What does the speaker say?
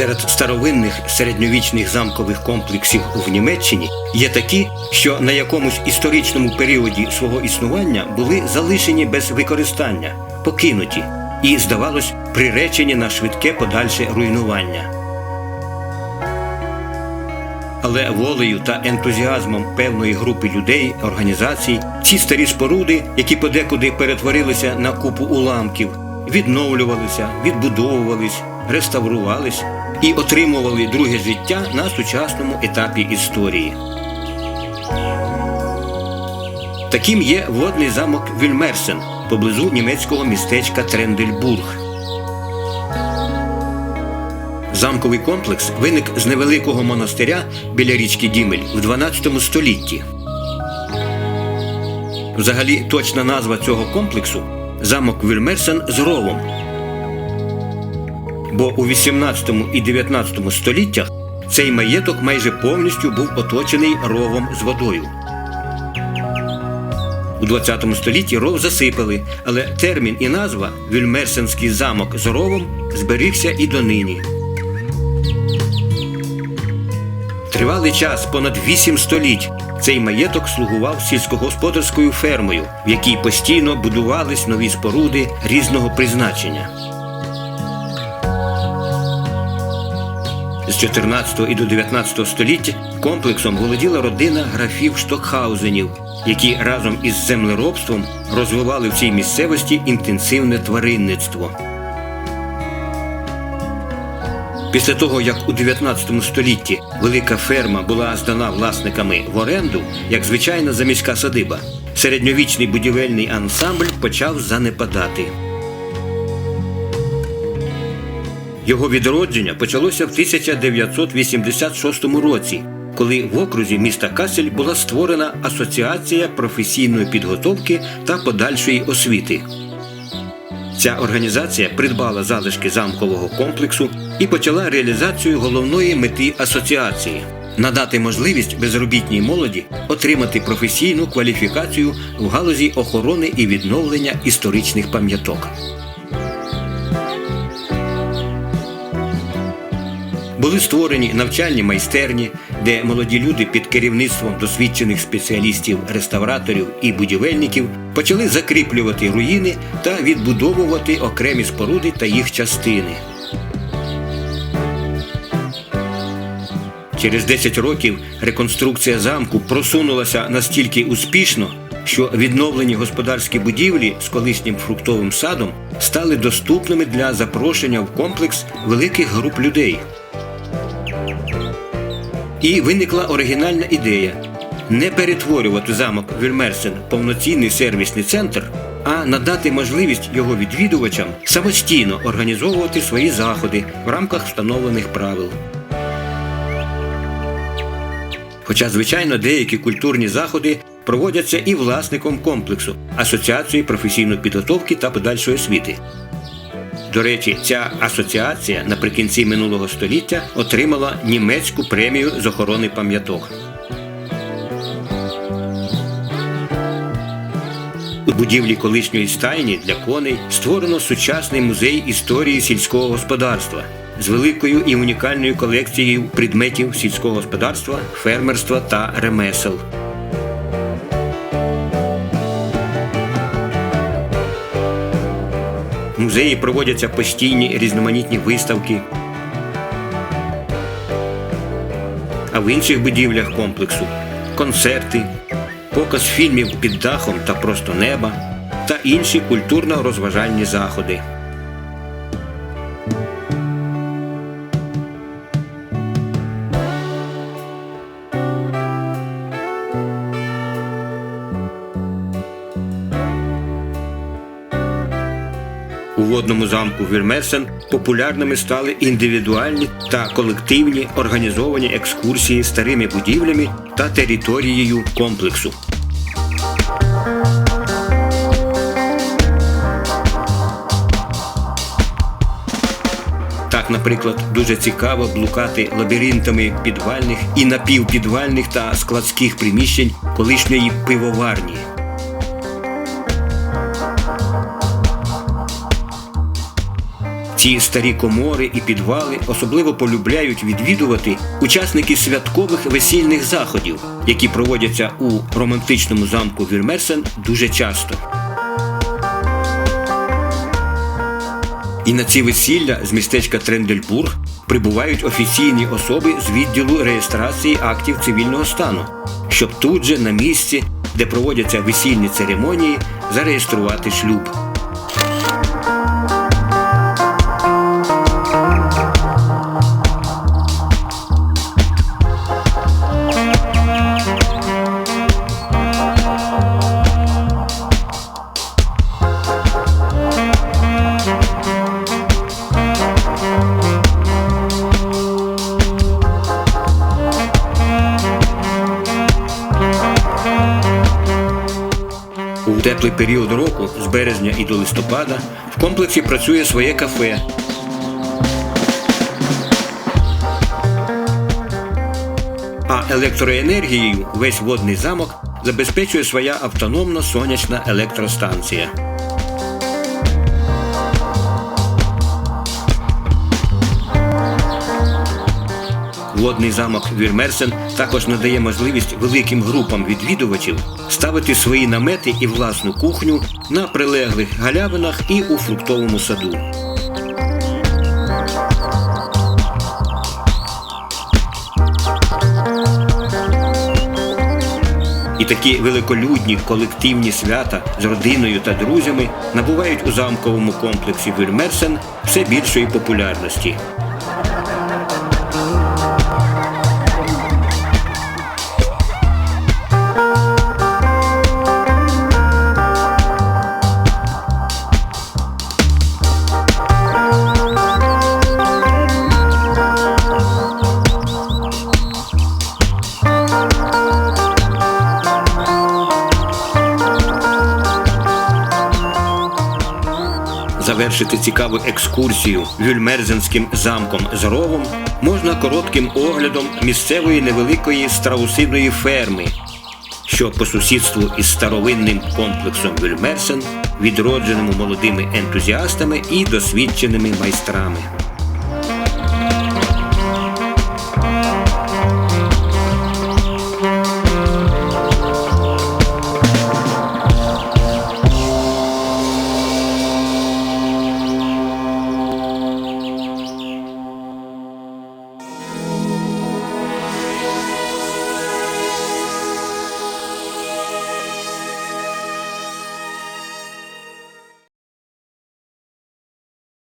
Серед старовинних середньовічних замкових комплексів в Німеччині є такі, що на якомусь історичному періоді свого існування були залишені без використання, покинуті і, здавалось, приречені на швидке подальше руйнування. Але волею та ентузіазмом певної групи людей, організацій, ці старі споруди, які подекуди перетворилися на купу уламків, відновлювалися, відбудовувались, реставрувались і отримували друге життя на сучасному етапі історії. Таким є водний замок Вільмерсен поблизу німецького містечка Трендельбург. Замковий комплекс виник з невеликого монастиря біля річки Дімель в 12 столітті. Взагалі, точна назва цього комплексу замок Вільмерсен з ровом. Бо у 18 і 19 століттях цей маєток майже повністю був оточений ровом з водою. У 20 столітті ров засипали, але термін і назва Вільмерсенський замок з ровом зберігся і донині. Тривалий час, понад вісім століть, цей маєток слугував сільськогосподарською фермою, в якій постійно будувались нові споруди різного призначення. 14 і до 19 століття комплексом володіла родина графів Штокхаузенів, які разом із землеробством розвивали в цій місцевості інтенсивне тваринництво. Після того, як у 19 столітті велика ферма була здана власниками в оренду, як звичайна заміська садиба, середньовічний будівельний ансамбль почав занепадати. Його відродження почалося в 1986 році, коли в окрузі міста Касель була створена Асоціація професійної підготовки та подальшої освіти. Ця організація придбала залишки замкового комплексу і почала реалізацію головної мети асоціації надати можливість безробітній молоді отримати професійну кваліфікацію в галузі охорони і відновлення історичних пам'яток. Були створені навчальні майстерні, де молоді люди під керівництвом досвідчених спеціалістів, реставраторів і будівельників почали закріплювати руїни та відбудовувати окремі споруди та їх частини. Через 10 років реконструкція замку просунулася настільки успішно, що відновлені господарські будівлі з колишнім фруктовим садом стали доступними для запрошення в комплекс великих груп людей. І виникла оригінальна ідея не перетворювати замок Вільмерсен в повноцінний сервісний центр, а надати можливість його відвідувачам самостійно організовувати свої заходи в рамках встановлених правил. Хоча, звичайно, деякі культурні заходи проводяться і власником комплексу Асоціації професійної підготовки та подальшої освіти. До речі, ця асоціація наприкінці минулого століття отримала німецьку премію з охорони пам'яток. У будівлі колишньої стайні для коней створено сучасний музей історії сільського господарства з великою і унікальною колекцією предметів сільського господарства, фермерства та ремесел. Музеї проводяться постійні різноманітні виставки. А в інших будівлях комплексу концерти, показ фільмів під дахом та просто неба та інші культурно-розважальні заходи. Водному замку Вільмерсен популярними стали індивідуальні та колективні організовані екскурсії старими будівлями та територією комплексу. Так, наприклад, дуже цікаво блукати лабіринтами підвальних і напівпідвальних та складських приміщень колишньої пивоварні. Ці старі комори і підвали особливо полюбляють відвідувати учасники святкових весільних заходів, які проводяться у романтичному замку Вірмерсен дуже часто. І на ці весілля з містечка Трендельбург прибувають офіційні особи з відділу реєстрації актів цивільного стану, щоб тут же на місці, де проводяться весільні церемонії, зареєструвати шлюб. Теплий період року, з березня і до листопада, в комплексі працює своє кафе. А електроенергією весь водний замок забезпечує своя автономна сонячна електростанція. Водний замок Вірмерсен також надає можливість великим групам відвідувачів ставити свої намети і власну кухню на прилеглих галявинах і у фруктовому саду. І такі великолюдні колективні свята з родиною та друзями набувають у замковому комплексі Вірмерсен все більшої популярності. Завершити цікаву екскурсію Вюльмерзенським замком з ровом можна коротким оглядом місцевої невеликої страусиної ферми, що по сусідству із старовинним комплексом Вюльмерсен, відродженому молодими ентузіастами і досвідченими майстрами.